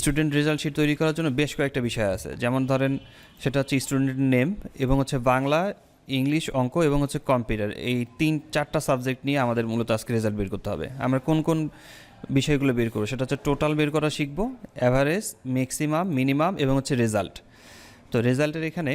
Student result sheet তৈরি করার জন্য বেশ কয়েকটা বিষয় আছে। যেমন ধরেন, সেটা হচ্ছে স্টুডেন্ট নেম এবং হচ্ছে বাংলা, ইংলিশ অঙ্ক এবং হচ্ছে কম্পিউটার এই তিন, চারটা সাবজেক্ট নিয়ে আমাদের মূলত আজকে রেজাল্ট বের করতে হবে। আমরা কোন কোন বিষয়গুলো বের করব? সেটা হচ্ছে টোটাল বের করা শিখব অ্যাভারেজ ম্যাক্সিমাম মিনিমাম এবং হচ্ছে রেজাল্ট তো রেজাল্টের এখানে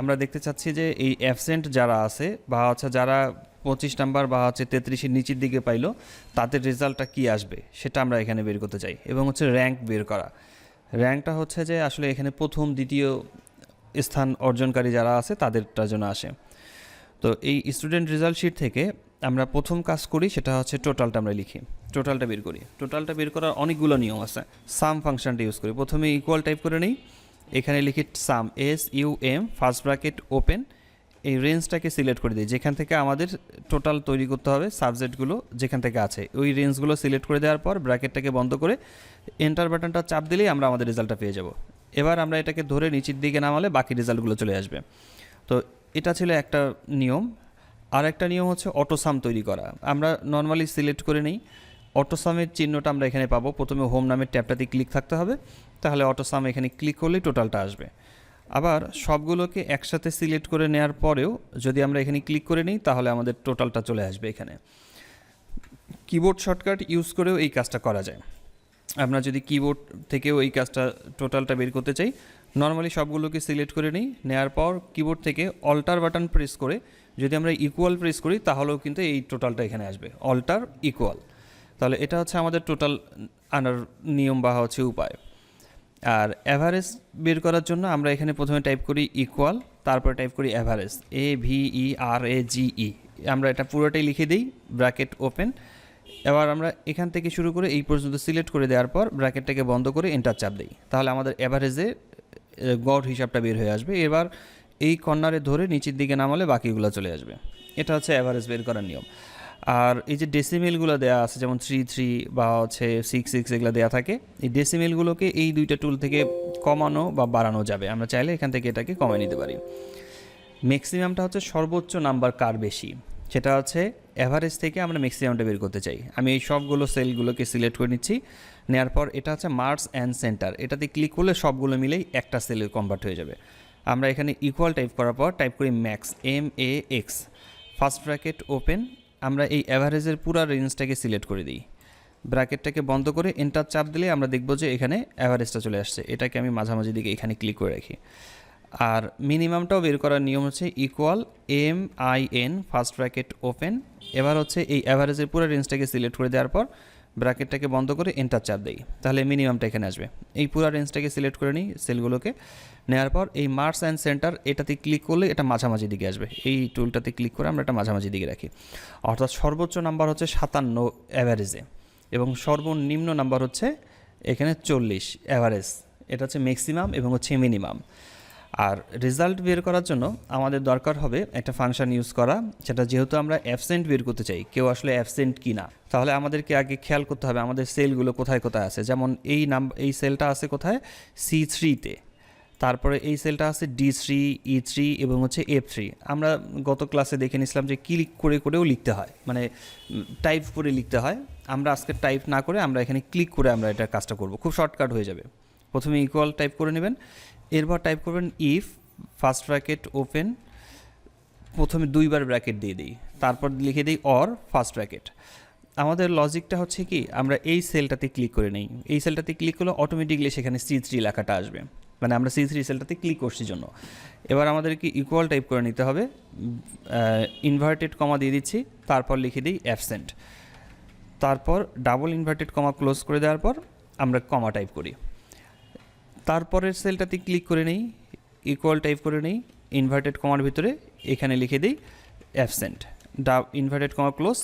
আমরা দেখতে চাচ্ছি যে এই অ্যাবসেন্ট যারা আছে বা হচ্ছে যারা পঁচিশ নাম্বার বা হচ্ছে তেত্রিশের নিচের দিকে পাইলো তাদের রেজাল্টটা কি আসবে সেটা আমরা এখানে বের করতে চাই এবং হচ্ছে র্যাঙ্ক বের করা। র্যাঙ্কটা হচ্ছে যে আসলে এখানে প্রথম, দ্বিতীয় স্থান অর্জনকারী যারা আছে তাদেরটার জন্য আসে। তো এই স্টুডেন্ট রেজাল্ট শিট থেকে আমরা প্রথম কাজ করি সেটা হচ্ছে টোটালটা আমরা লিখি টোটালটা বের করি। টোটালটা বের করার অনেকগুলো নিয়ম আছে সাম ফাংশনটা ইউজ করি। প্রথমে ইকুয়াল টাইপ করে নিই, এখানে লিখি sum S U M first bracket open এই রেঞ্জটাকে সিলেক্ট করে দিই। যেখান থেকে আমাদের টোটাল তৈরি করতে হবে সাবজেক্টগুলো যেখান থেকে আছে। ওই রেঞ্জগুলো সিলেক্ট করে দেওয়ার পর ব্র্যাকেটটাকে বন্ধ করে এন্টার বাটনটা চাপ দিলেই আমরা আমাদের রেজাল্টটা পেয়ে যাব। এবার আমরা এটাকে ধরে নিচের দিকে নামালে বাকি রেজাল্টগুলো চলে আসবে। তো এটা ছিল একটা নিয়ম। আর একটা নিয়ম হচ্ছে অটোসাম তৈরি করা। আমরা নর্মালি সিলেক্ট করে নিই। অটোসামের চিহ্নটা আমরা এখানে পাবো। প্রথমে হোম নামের ট্যাবটাতে ক্লিক থাকতে হবে। তাহলে অটোসাম এখানে ক্লিক করলেই টোটালটা আসবে। আবার সবগুলোকে একসাথে সিলেক্ট করে নেওয়ার পরেও যদি আমরা এখানে ক্লিক করে নিই, তাহলে আমাদের টোটালটা চলে আসবে এখানে। কিবোর্ড শর্টকাট ইউজ করেও এই কাজটা করা যায়। আমরা যদি কিবোর্ড থেকেও এই কাজটা টোটালটা বের করতে চাই, নর্মালি সবগুলোকে সিলেক্ট করে নিই নেওয়ার পর কিবোর্ড থেকে অল্টার বাটন প্রেস করে যদি আমরা ইকুয়াল প্রেস করি, তাহলেও কিন্তু এই টোটালটা এখানে আসবে। অল্টার ইকুয়াল তাহলে এটা হচ্ছে আমাদের টোটাল আনার নিয়ম বা হচ্ছে উপায়। আর অ্যাভারেজ বের করার জন্য আমরা এখানে প্রথমে টাইপ করি ইকুয়াল তারপরে টাইপ করি অ্যাভারেজ এ ভি ই আর এ জি ই আমরা এটা পুরোটাই লিখে দিই ব্র্যাকেট ওপেন এবার আমরা এখান থেকে শুরু করে এই পর্যন্ত সিলেক্ট করে দেওয়ার পর ব্র্যাকেটটাকে বন্ধ করে এন্টার চাপ দিই, তাহলে আমাদের অ্যাভারেজে গড় হিসাবটা বের হয়ে আসবে, এবার এই কর্নারে ধরে নিচের দিকে নামালে বাকিগুলো চলে আসবে, এটা হচ্ছে অ্যাভারেজ বের করার নিয়ম। আর এই যে ডেসিমেলগুলো দেওয়া আছে, যেমন থ্রি থ্রি বা হচ্ছে সিক্স সিক্স এগুলো দেওয়া থাকে, এই ডেসিমেলগুলোকে এই দুইটা টুল থেকে কমানো বা বাড়ানো যাবে। আমরা চাইলে এখান থেকে এটাকে কমিয়ে নিতে পারি। ম্যাক্সিমামটা হচ্ছে সর্বোচ্চ নাম্বার কার বেশি? সেটা হচ্ছে অ্যাভারেজ থেকে আমরা ম্যাক্সিমামটা বের করতে চাই। আমি এই সবগুলো সেলগুলোকে সিলেক্ট করে নিচ্ছি। নেওয়ার পর এটা হচ্ছে মার্কস অ্যান্ড সেন্টার এটাতে ক্লিক করলে সবগুলো মিলেই একটা সেলে কনভার্ট হয়ে যাবে। আমরা এখানে ইকুয়াল টাইপ করার পর টাইপ করি max M A X first bracket open আমরা এই অ্যাভারেজের পুরো রেঞ্জটাকে সিলেক্ট করে দিই। ব্র্যাকেটটাকে বন্ধ করে এন্টার চাপ দিলে আমরা দেখব যে এখানে অ্যাভারেজটা চলে আসছে। এটাকে আমি মাঝামাঝি দিকে এখানে ক্লিক করে রাখি। আর মিনিমামটাও বের করার নিয়ম হচ্ছে equal M I N first bracket open এবার হচ্ছে এই অ্যাভারেজের পুরো রেঞ্জটাকে সিলেক্ট করে দেওয়ার পর ব্র্যাকেটটাকে বন্ধ করে এন্টার চাপ দিই। তাহলে মিনিমামটা এখানে আসবে। এই পুরো রেঞ্জটাকে সিলেক্ট করে নিই সেলগুলোকে নেওয়ার পর এই মার্কস অ্যান্ড সেন্টার এটাতে ক্লিক করলে এটা মাঝামাঝি দিকে আসবে। এই টুলটাতে ক্লিক করে আমরা এটা মাঝামাঝি দিকে রাখি। অর্থাৎ সর্বোচ্চ নাম্বার হচ্ছে সাতান্ন অ্যাভারেজে এবং সর্বনিম্ন নাম্বার হচ্ছে এখানে চল্লিশ অ্যাভারেজ এটা হচ্ছে ম্যাক্সিমাম এবং হচ্ছে মিনিমাম আর রেজাল্ট বের করার জন্য আমাদের দরকার হবে একটা ফাংশন ইউজ করা, সেটা যেহেতু আমরা অ্যাবসেন্ট বের করতে চাই, কেউ আসলে অ্যাবসেন্ট কি না তাহলে আমাদেরকে আগে খেয়াল করতে হবে আমাদের সেলগুলো কোথায় কোথায় আছে। যেমন এই নাম এই সেলটা আছে কোথায়? সি থ্রিতে তারপরে এই সেলটা আছে ডি থ্রি ই থ্রি এবং হচ্ছে এফ থ্রি আমরা গত ক্লাসে দেখে নিয়েছিলাম যে ক্লিক করে, করেও লিখতে হয়। মানে টাইপ করে লিখতে হয়। আমরা আজকে টাইপ না করে আমরা এখানে ক্লিক করে আমরা এটা কাজটা করব। খুব শর্টকাট হয়ে যাবে। প্রথমে ইকুয়াল টাইপ করে নেবেন। এরপর টাইপ করবেন ইফ ফার্স্ট ব্র্যাকেট ওপেন প্রথমে দুইবার ব্র্যাকেট দিয়ে দিই, তারপর লিখে দিই অর ফার্স্ট ব্র্যাকেট আমাদের লজিকটা হচ্ছে কি, আমরা এই সেলটাতে ক্লিক করে নেই, এই সেলটাতে ক্লিক করলে অটোমেটিকলি সেখানে সি থ্রি লেখাটা আসবে মানে আমরা সি থ্রি সেলটাতে ক্লিক করছি জন্য। এবার আমাদেরকে ইকুয়াল টাইপ করে নিতে হবে ইনভার্টেড কমা দিয়ে দিচ্ছি, তারপর লিখে দিই অ্যাবসেন্ট তারপর ডাবল ইনভার্টেড কমা ক্লোজ করে দেওয়ার পর আমরা কমা টাইপ করি। তারপরের সেলটাতে ক্লিক করে নিই ইকুয়াল টাইপ করে নিই ইনভার্টেড কমার ভিতরে এখানে লিখে দিই অ্যাবসেন্ট ডা ইনভার্টেড কমা ক্লোজ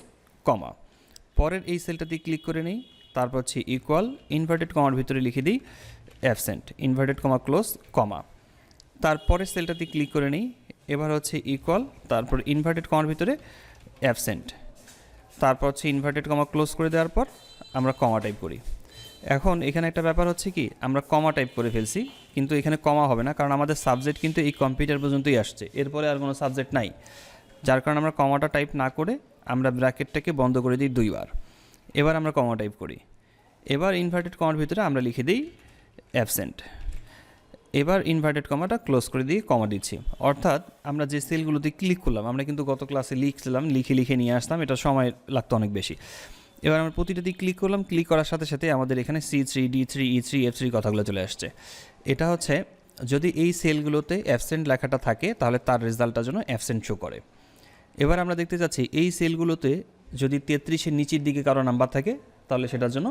কমা পরের এই সেলটাতে ক্লিক করে নিই, তারপর হচ্ছে ইকুয়াল ইনভার্টেড কমার ভিতরে লিখে দিই absent inverted comma close comma তারপরের সেলটাতে ক্লিক করে নিই, এবার হচ্ছে ইকুয়াল তারপর ইনভার্টেড কমার ভিতরে অ্যাবসেন্ট তারপর হচ্ছে ইনভার্টেড কমা ক্লোজ করে দেওয়ার পর আমরা কমা টাইপ করি। এখন এখানে একটা ব্যাপার হচ্ছে কি, আমরা কমা টাইপ করে ফেলছি, কিন্তু এখানে কমা হবে না, কারণ আমাদের সাবজেক্ট কিন্তু এই কম্পিউটার পর্যন্তই আসছে। এরপরে আর কোনো সাবজেক্ট নাই। যার কারণে আমরা কমাটা টাইপ না করে আমরা ব্র্যাকেটটাকে বন্ধ করে দিই দুইবার। এবার আমরা কমা টাইপ করি। এবার ইনভার্টেড কমার ভিতরে আমরা লিখে দিই অ্যাবসেন্ট এবার ইনভার্টেড কমাটা ক্লোজ করে দিয়ে কমা দিচ্ছি। অর্থাৎ আমরা যে সেলগুলোতে ক্লিক করলাম, আমরা কিন্তু গত ক্লাসে লিখছিলাম, লিখে লিখে নিয়ে আসতাম, এটা সময় লাগতো অনেক বেশি। এবার আমরা প্রতিটাতেই ক্লিক করলাম ক্লিক করার সাথে সাথে আমাদের এখানে C three D three E three F three কথাগুলো চলে আসছে। এটা হচ্ছে, যদি এই সেলগুলোতে অ্যাবসেন্ট লেখাটা থাকে, তাহলে তার রেজাল্টটার জন্য অ্যাবসেন্ট শো করে। এবার আমরা দেখতে চাচ্ছি, এই সেলগুলোতে যদি তেত্রিশের নিচের দিকে কারও নাম্বার থাকে, তাহলে সেটার জন্য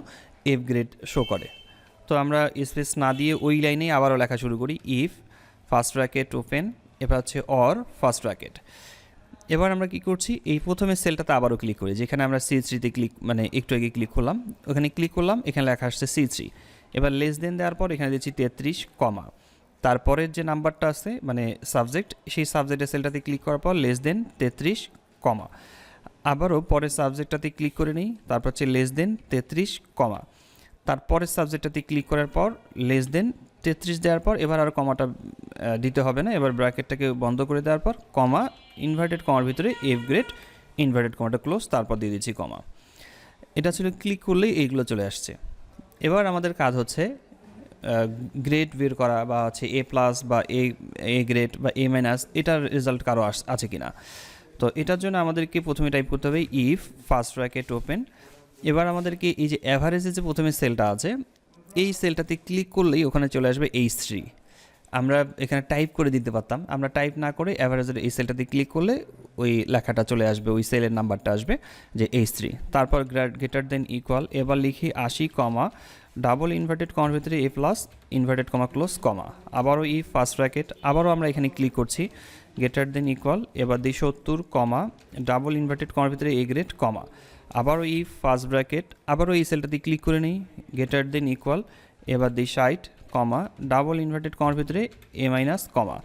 এফ গ্রেড শো করে। তো আমরা স্পেস না দিয়ে ওই লাইনেই আবারও লেখা শুরু করি ইফ ফার্স্ট র্যাকেট ওপেন এবার হচ্ছে অর ফার্স্ট র্যাকেট এবার আমরা কি করছি? এই প্রথমে সেলটাতে আবারও ক্লিক করি, যেখানে আমরা সি থ্রিতে ক্লিক মানে একটু আগে ক্লিক করলাম। ওখানে ক্লিক করলাম, এখানে লেখা আসছে সি থ্রি এবার লেস দেন দেওয়ার পর এখানে দিচ্ছি তেত্রিশ কমা তারপরের যে নাম্বারটা আছে মানে সাবজেক্ট সেই সাবজেক্টের সেলটাতে ক্লিক করার পর লেস দেন তেত্রিশ কমা আবারও পরের সাবজেক্টটাতে ক্লিক করে নিই, তারপর হচ্ছে লেস দেন তেত্রিশ কমা তারপরের সাবজেক্টটাতে ক্লিক করার পর লেস দেন তেত্রিশ দেওয়ার পর এবার আর কমাটা দিতে হবে না। এবার ব্র্যাকেটটাকে বন্ধ করে দেওয়ার পর কমা ইনভার্টেড কমার ভিতরে এফ গ্রেড ইনভার্টেড কমাটা ক্লোজ তারপর দিয়ে দিচ্ছি কমা। এটা ছিল ক্লিক করলেই এইগুলো চলে আসছে। এবার আমাদের কাজ হচ্ছে গ্রেড বের করা বা হচ্ছে এ প্লাস বা এ এ গ্রেড বা এ মাইনাস এটার রেজাল্ট কারও আস- আছে কিনা। তো এটার জন্য আমাদেরকে প্রথমে টাইপ করতে হবে ইফ ফার্স্ট ব্র্যাকেট ওপেন এবার আমাদেরকে এই যে অ্যাভারেজে যে প্রথমে সেলটা আছে এই সেলটাতে ক্লিক করলেই ওখানে চলে আসবে এইচ থ্রি আমরা এখানে টাইপ করে দিতে পারতাম। আমরা টাইপ না করে অ্যাভারেজের এই সেলটাতে ক্লিক করলে ওই লেখাটা চলে আসবে, ওই সেলের নাম্বারটা আসবে যে এইচ থ্রি তারপর গ্রেটার দেন ইকুয়াল এবার লিখি আশি কমা ডাবল ইনভার্টেড কমার ভিতরে A plus inverted comma close comma আবারও ই ফার্স্ট ব্র্যাকেট আবারও আমরা এখানে ক্লিক করছি গ্রেটার দেন ইকুয়াল এবার দিই সত্তর কমা ডাবল ইনভার্টেড কমার ভিতরে এ গ্রেড কমা আবারও ই ফার্স্ট ব্র্যাকেট আবারও এই সেলটাতে ক্লিক করে নিই গেটার দেন ইকুয়াল এবার দিই ষাট কমা ডাবল ইনভার্টেড কমার ভিতরে এ মাইনাস কমা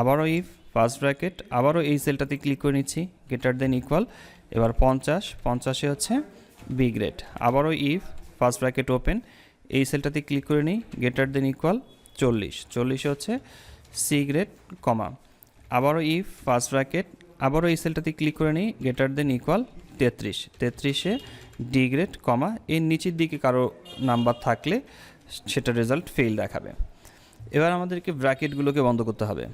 আবারও ইফ ফার্স্ট ব্র্যাকেট আবারও এই সেলটাতে ক্লিক করে নিচ্ছি গ্রেটার দেন ইকুয়াল এবার পঞ্চাশ, পঞ্চাশে হচ্ছে বি গ্রেড আবারও ইফ ফার্স্ট ব্র্যাকেট ওপেন এই সেলটাতে ক্লিক করে নিই গেটার দেন ইকুয়াল চল্লিশ, চল্লিশে হচ্ছে সি গ্রেড কমা আবারও ইফ ফার্স্ট ব্র্যাকেট আবারও এই সেলটাতে ক্লিক করে নিই গেটার দেন ইকুয়াল তেত্রিশ। তেত্রিশে ডি গ্রেড কমা, এর নিচের দিকে কারও নাম্বার থাকলে সেটা রেজাল্ট ফেল দেখাবে। এবার আমাদেরকে ব্র্যাকেটগুলোকে বন্ধ করতে হবে।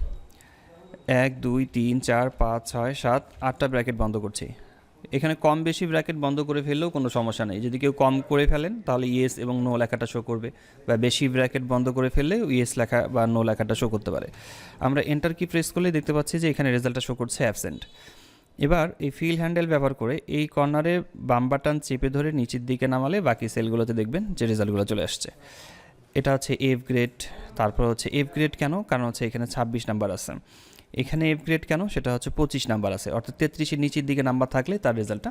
এক, দুই, তিন, চার, পাঁচ, ছয়, সাত, আটটা ব্র্যাকেট বন্ধ করছি। এখানে কম বেশি ব্র্যাকেট বন্ধ করে ফেললেও কোনো সমস্যা নেই। যদি কেউ কম করে ফেলেন, তাহলে ইয়েস এবং নো লেখাটা শো করবে। বা বেশি ব্র্যাকেট বন্ধ করে ফেললে ইয়েস লেখা বা নো লেখাটা শো করতে পারে। আমরা এন্টার কি প্রেস করলে দেখতে পাচ্ছি যে এখানে রেজাল্টটা শো করছে অ্যাবসেন্ট এবার এই ফিল হ্যান্ডেল ব্যবহার করে এই কর্নারে বাম বাটন চেপে ধরে নিচের দিকে নামালে বাকি সেলগুলোতে দেখবেন যে রেজাল্টগুলো চলে আসছে। এটা হচ্ছে এফ গ্রেড তারপর হচ্ছে এফ গ্রেড কেন? কারণ হচ্ছে এখানে ছাব্বিশ নাম্বার আছে। এখানে এফ গ্রেড কেন? সেটা হচ্ছে পঁচিশ নাম্বার আছে। অর্থাৎ তেত্রিশের নিচের দিকে নাম্বার থাকলে তার রেজাল্টটা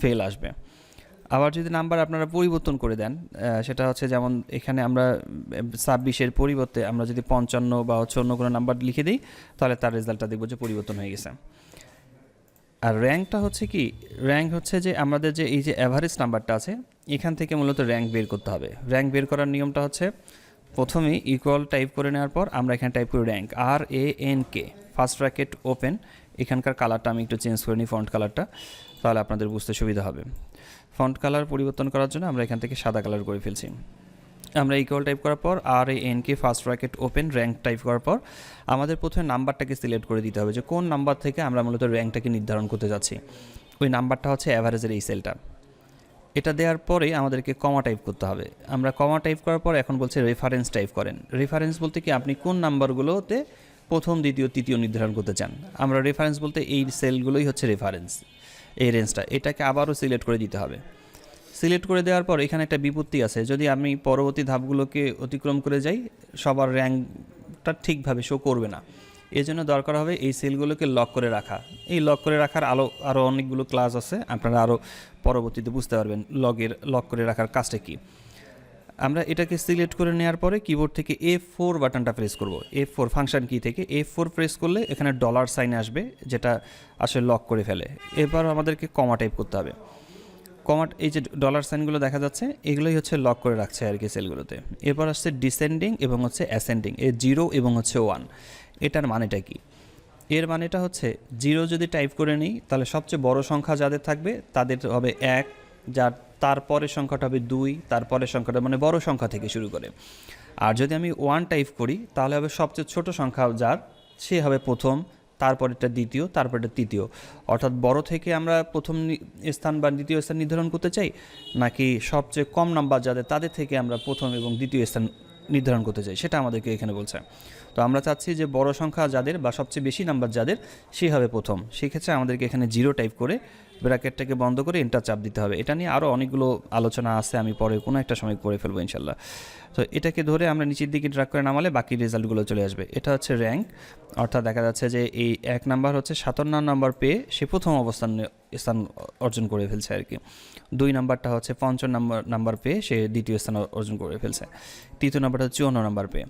ফেল আসবে। আবার যদি নাম্বার আপনারা পরিবর্তন করে দেন সেটা হচ্ছে যেমন এখানে আমরা ছাব্বিশের পরিবর্তে আমরা যদি পঞ্চান্ন বা হচ্ছে অন্য কোনো নাম্বার লিখে দিই, তাহলে তার রেজাল্টটা দেখব যে পরিবর্তন হয়ে গেছে। আর র্যাঙ্কটা হচ্ছে কি, র্যাঙ্ক হচ্ছে যে আমাদের যে এই যে অ্যাভারেজ নাম্বারটা আছে, এখান থেকে মূলত র্যাঙ্ক বের করতে হবে। র্যাঙ্ক বের করার নিয়মটা হচ্ছে, প্রথমেই ইকুয়াল টাইপ করে নেওয়ার পর আমরা এখানে টাইপ করি rank R A N K first bracket open এখানকার কালারটা আমি একটু চেঞ্জ করে নিই ফন্ট কালারটা তাহলে আপনাদের বুঝতে সুবিধা হবে। ফন্ট কালার পরিবর্তন করার জন্য আমরা এখান থেকে সাদা কালার করে ফেলছি। আমরা ইকুয়াল টাইপ করার পর R A N K first bracket open rank type করার পর আমাদের প্রথমে নাম্বারটাকে সিলেক্ট করে দিতে হবে যে কোন নাম্বার থেকে আমরা মূলত র্যাঙ্কটাকে নির্ধারণ করতে যাচ্ছি। ওই নাম্বারটা হচ্ছে অ্যাভারেজের এই সেলটা এটা দেওয়ার পরে আমাদেরকে কমা টাইপ করতে হবে। আমরা কমা টাইপ করার পর এখন বলছে রেফারেন্স টাইপ করেন। রেফারেন্স বলতে কি আপনি কোন নাম্বারগুলোতে প্রথম, দ্বিতীয়, তৃতীয় নির্ধারণ করতে চান? আমরা রেফারেন্স বলতে এই সেলগুলোই হচ্ছে রেফারেন্স এই রেঞ্জটা এটাকে আবারও সিলেক্ট করে দিতে হবে। সিলেক্ট করে দেওয়ার পর এখানে একটা বিপত্তি আছে। যদি আমি পরবর্তী ধাপগুলোকে অতিক্রম করে যাই, সবার র্যাঙ্কটা ঠিকভাবে শো করবে না। এই জন্য দরকার হবে এই সেলগুলোকে লক করে রাখা। এই লক করে রাখার আলো আরও অনেকগুলো ক্লাস আছে। আপনারা আরও পরবর্তীতে বুঝতে পারবেন লগের লক করে রাখার কাজটা কী। আমরা এটাকে সিলেক্ট করে নেওয়ার পরে কিবোর্ড থেকে এ ফোর বাটনটা প্রেস করব। এ ফোর ফাংশন কি থেকে? এ ফোর প্রেস করলে এখানে ডলার সাইন আসবে, যেটা আসলে লক করে ফেলে। এবার আমাদেরকে কমা টাইপ করতে হবে। কমা এই যে ডলার সাইনগুলো দেখা যাচ্ছে, এগুলোই হচ্ছে লক করে রাখছে আর কি সেলগুলোতে এরপর আসছে ডিসেন্ডিং এবং হচ্ছে অ্যাসেন্ডিং এ জিরো এবং হচ্ছে ওয়ান এটার মানেটা কি? এর মানেটা হচ্ছে জিরো যদি টাইপ করে নিই, তাহলে সবচেয়ে বড় সংখ্যা যাদের থাকবে, তাদের হবে এক, যার তারপরের সংখ্যাটা হবে দুই, তারপরের সংখ্যাটা মানে বড় সংখ্যা থেকে শুরু করে। আর যদি আমি ওয়ান টাইপ করি, তাহলে হবে সবচেয়ে ছোট সংখ্যা যার, সে হবে প্রথম তারপরেরটা দ্বিতীয়, তারপরেরটা তৃতীয়। অর্থাৎ বড় থেকে আমরা প্রথম স্থান বা দ্বিতীয় স্থান নির্ধারণ করতে চাই, নাকি সবচেয়ে কম নাম্বার যাদের, তাদের থেকে আমরা প্রথম এবং দ্বিতীয় স্থান নির্ধারণ করতে চাই, সেটা আমাদেরকে এখানে বলছে। তো আমরা চাচ্ছি যে বড় সংখ্যা যাদের বা সবচেয়ে বেশি নাম্বার যাদের সে হবে প্রথম। সেক্ষেত্রে আমাদেরকে এখানে জিরো টাইপ করে ব্র্যাকেটটাকে বন্ধ করে এন্টার চাপ দিতে হবে। এটা নিয়ে আরও অনেকগুলো আলোচনা আছে, আমি পরে কোনো একটা সময় করে ফেলব ইনশাল্লাহ। তো এটাকে ধরে আমরা নিচের দিকে ড্রাগ করে নামালে বাকি রেজাল্টগুলো চলে আসবে। এটা হচ্ছে র্যাঙ্ক অর্থাৎ দেখা যাচ্ছে যে এই এক নাম্বার হচ্ছে সাতান্ন নাম্বার পেয়ে সে প্রথম অবস্থান, স্থান অর্জন করে ফেলছে আর কি দুই নাম্বারটা হচ্ছে পঞ্চান্ন নাম্বার নাম্বার পেয়ে সে দ্বিতীয় স্থান অর্জন করে ফেলছে। তৃতীয় নাম্বারটা হচ্ছে চুয়ান্ন নাম্বার পেয়ে।